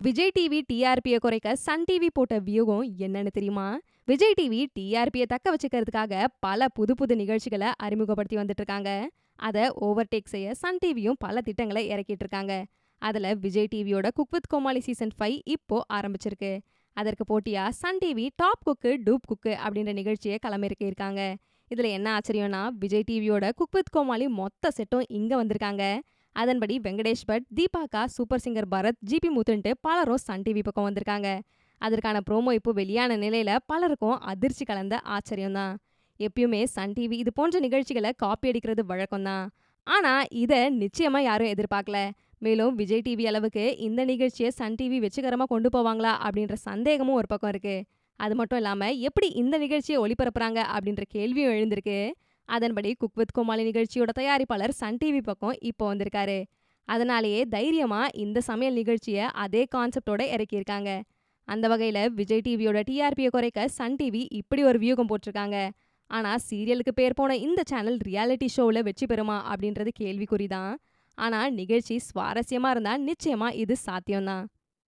Vijay TV டிஆர்பியை குறைக்க Sun TV போட்ட வியூகம் என்னன்னு தெரியுமா? விஜய் டிவி டிஆர்பியை தக்க வச்சுக்கிறதுக்காக பல புது புது நிகழ்ச்சிகளை அறிமுகப்படுத்தி வந்துட்டு இருக்காங்க அதை ஓவர்டேக் செய்ய சன் டிவியும் பல திட்டங்களை இறக்கிட்டு இருக்காங்க அதில் விஜய் டிவியோட cook with Komali season five இப்போ ஆரம்பிச்சிருக்கு. அதற்கு போட்டியா Sun TV top cook dupe cook அப்படின்ற நிகழ்ச்சியை களமிறக்கி இருக்காங்க. இதில் என்ன ஆச்சரியம்னா விஜய் டிவியோட குக் வித் கோமாளி மொத்த செட்டும் இங்கே வந்திருக்காங்க. அதன்படி வெங்கடேஷ் பட் தீபாக்கா சூப்பர் சிங்கர் பரத் ஜிபி முத்துன்ட்டு பலரும் சன் டிவி பக்கம் வந்திருக்காங்க. அதற்கான ப்ரோமோ இப்போ வெளியான நிலையில பலருக்கும் அதிர்ச்சி கலந்த ஆச்சரியம் தான் எப்பயுமே சன் டிவி இது போன்ற நிகழ்ச்சிகளை காப்பி அடிக்கிறது வழக்கம் தான் ஆனா இதை நிச்சயமா யாரும் எதிர்பார்க்கல. மேலும் விஜய் டிவி அளவுக்கு இந்த நிகழ்ச்சியை சன் டிவி வெற்றிகரமாக கொண்டு போவாங்களா அப்படின்ற சந்தேகமும் ஒரு பக்கம் இருக்கு. அது மட்டும் இல்லாம எப்படி இந்த நிகழ்ச்சியை ஒளிபரப்புறாங்க அப்படின்ற கேள்வியும் எழுந்திருக்கு. அதன்படி குக் வித் கோமாளி நிகழ்ச்சியோட தயாரிப்பாளர் சன் டிவி பக்கம் இப்போ வந்திருக்காரு. அதனாலேயே தைரியமா இந்த சமையல் நிகழ்ச்சியை அதே கான்செப்டோட இறக்கியிருக்காங்க. அந்த வகையில் விஜய் டிவியோட டிஆர்பியை குறைக்க சன் டிவி இப்படி ஒரு வியூகம் போட்டிருக்காங்க. ஆனால் சீரியலுக்கு பேர் போன இந்த சேனல் ரியாலிட்டி ஷோவில் வெற்றி பெறுமா அப்படின்றது கேள்விக்குறி தான் ஆனால் நிகழ்ச்சி சுவாரஸ்யமாக இருந்தால் நிச்சயமாக இது சாத்தியம்தான்.